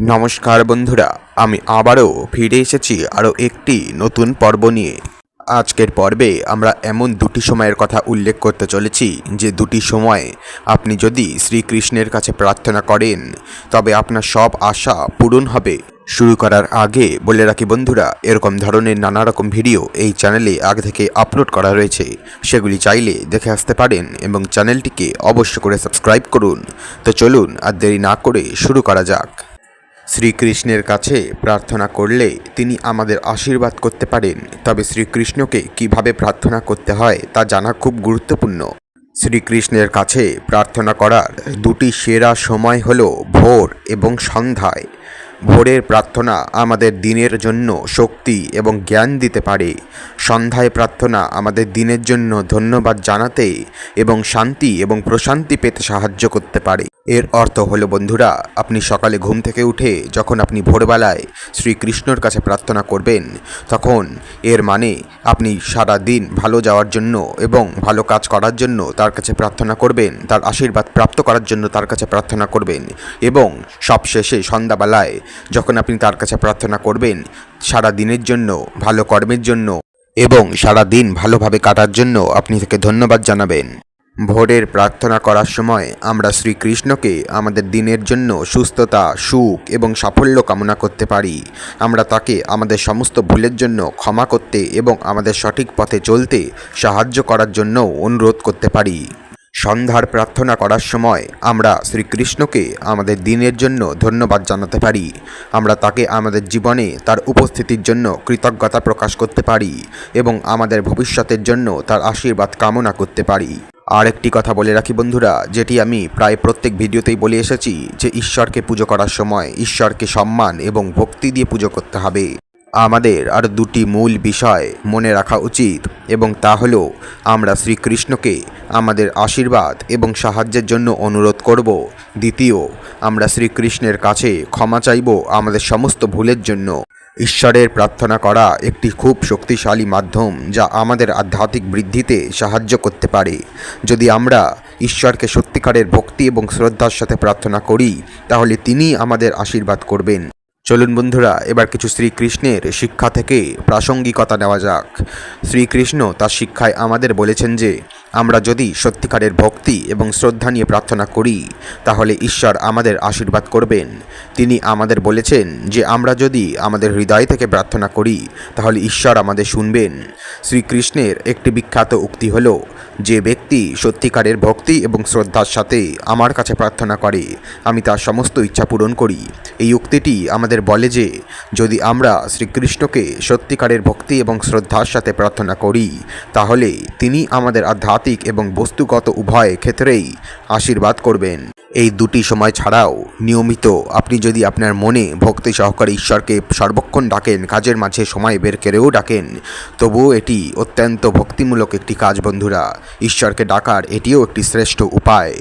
নমস্কার বন্ধুরা, আমি আবারও ফিরে এসেছি আরও একটি নতুন পর্ব নিয়ে। আজকের পর্বে আমরা এমন দুটি সময়ের কথা উল্লেখ করতে চলেছি, যে দুটি সময় আপনি যদি শ্রীকৃষ্ণের কাছে প্রার্থনা করেন, তবে আপনার সব আশা পূরণ হবে। শুরু করার আগে বলে রাখি বন্ধুরা, এরকম ধরনের নানা রকম ভিডিও এই চ্যানেলে আগে থেকে আপলোড করা রয়েছে। সেগুলি চাইলে দেখে আসতে পারেন এবং চ্যানেলটিকে অবশ্য করে সাবস্ক্রাইব করুন। তো চলুন আর দেরি না করে শুরু করা যাক। শ্রীকৃষ্ণের কাছে প্রার্থনা করলে তিনি আমাদের আশীর্বাদ করতে পারেন। তবে শ্রীকৃষ্ণকে কীভাবে প্রার্থনা করতে হয় তা জানা খুব গুরুত্বপূর্ণ। শ্রীকৃষ্ণের কাছে প্রার্থনা করার দুটি সেরা সময় হল ভোর এবং সন্ধ্যায়। ভোরের প্রার্থনা আমাদের দিনের জন্য শক্তি এবং জ্ঞান দিতে পারে। সন্ধ্যায় প্রার্থনা আমাদের দিনের জন্য ধন্যবাদ জানাতে এবং শান্তি এবং প্রশান্তি পেতে সাহায্য করতে পারে। এর অর্থ হলো, বন্ধুরা, আপনি সকালে ঘুম থেকে উঠে যখন আপনি ভোরবেলায় শ্রীকৃষ্ণর কাছে প্রার্থনা করবেন, তখন এর মানে আপনি সারা দিন ভালো যাওয়ার জন্য এবং ভালো কাজ করার জন্য তার কাছে প্রার্থনা করবেন, তার আশীর্বাদ প্রাপ্ত করার জন্য তার কাছে প্রার্থনা করবেন এবং সবশেষে সন্ধ্যাবেলায় যখন আপনি তার কাছে প্রার্থনা করবেন, সারা দিনের জন্য, ভালো কর্মের জন্য এবং সারা দিন ভালোভাবে কাটার জন্য আপনি তাকে ধন্যবাদ জানাবেন। ভোরের প্রার্থনা করার সময় আমরা শ্রীকৃষ্ণকে আমাদের দিনের জন্য সুস্থতা, সুখ এবং সাফল্য কামনা করতে পারি। আমরা তাকে আমাদের সমস্ত ভুলের জন্য ক্ষমা করতে এবং আমাদের সঠিক পথে চলতে সাহায্য করার জন্য অনুরোধ করতে পারি। সন্ধ্যার প্রার্থনা করার সময় আমরা শ্রীকৃষ্ণকে আমাদের দিনের জন্য ধন্যবাদ জানাতে পারি। আমরা তাকে আমাদের জীবনে তার উপস্থিতির জন্য কৃতজ্ঞতা প্রকাশ করতে পারি এবং আমাদের ভবিষ্যতের জন্য তার আশীর্বাদ কামনা করতে পারি। আর একটি কথা বলে রাখি বন্ধুরা, যেটি আমি প্রায় প্রত্যেক ভিডিওতেই বলে এসেছি যে ঈশ্বরকে পুজো করার সময় ঈশ্বরকে সম্মান এবং ভক্তি দিয়ে পুজো করতে হবে। আমাদের আর দুটি মূল বিষয় মনে রাখা উচিত এবং তা হলো, আমরা শ্রীকৃষ্ণকে আমাদের আশীর্বাদ এবং সাহায্যের জন্য অনুরোধ করব। দ্বিতীয়, আমরা শ্রীকৃষ্ণের কাছে ক্ষমা চাইব আমাদের সমস্ত ভুলের জন্য। ঈশ্বরের প্রার্থনা করা একটি খুব শক্তিশালী মাধ্যম যা আমাদের আধ্যাত্মিক বৃদ্ধিতে সাহায্য করতে পারে। যদি আমরা ঈশ্বরকে সত্যিকারের ভক্তি এবং শ্রদ্ধার সাথে প্রার্থনা করি, তাহলে তিনি আমাদের আশীর্বাদ করবেন। চলুন বন্ধুরা, এবার কিছু শ্রীকৃষ্ণের শিক্ষা থেকে প্রাসঙ্গিকতা নেওয়া যাক। শ্রীকৃষ্ণ তার শিক্ষায় আমাদের বলেছেন যে, আমরা যদি সত্যিকারের ভক্তি এবং শ্রদ্ধা নিয়ে প্রার্থনা করি, তাহলে ঈশ্বর আমাদের আশীর্বাদ করবেন। তিনি আমাদের বলেছেন যে, আমরা যদি আমাদের হৃদয় থেকে প্রার্থনা করি, তাহলে ঈশ্বর আমাদের শুনবেন। শ্রীকৃষ্ণের একটি বিখ্যাত উক্তি হলো যে ব্যক্তি সত্যিকারের ভক্তি এবং শ্রদ্ধার সাথে আমার কাছে প্রার্থনা করে, আমি তার সমস্ত ইচ্ছা পূরণ করি। এই উক্তিটি আমাদের বলে যে, যদি আমরা শ্রীকৃষ্ণকে সত্যিকারের ভক্তি এবং শ্রদ্ধার সাথে প্রার্থনা করি, তাহলে তিনি আমাদের আধ্যাত্মিক এবং বস্তুগত উভয় ক্ষেত্রেই আশীর্বাদ করবেন। এই দুটি সময় ছাড়াও, নিয়মিত আপনি যদি আপনার মনে ভক্তি সহকারে ঈশ্বরকে সর্বক্ষণ ডাকেন, কাজের মাঝে সময় বের করেও ডাকেন, তবুও এটি অত্যন্ত ভক্তিমূলক একটি কাজ, বন্ধুরা। ঈশ্বরকে ডাকার এটিও একটি শ্রেষ্ঠ উপায়।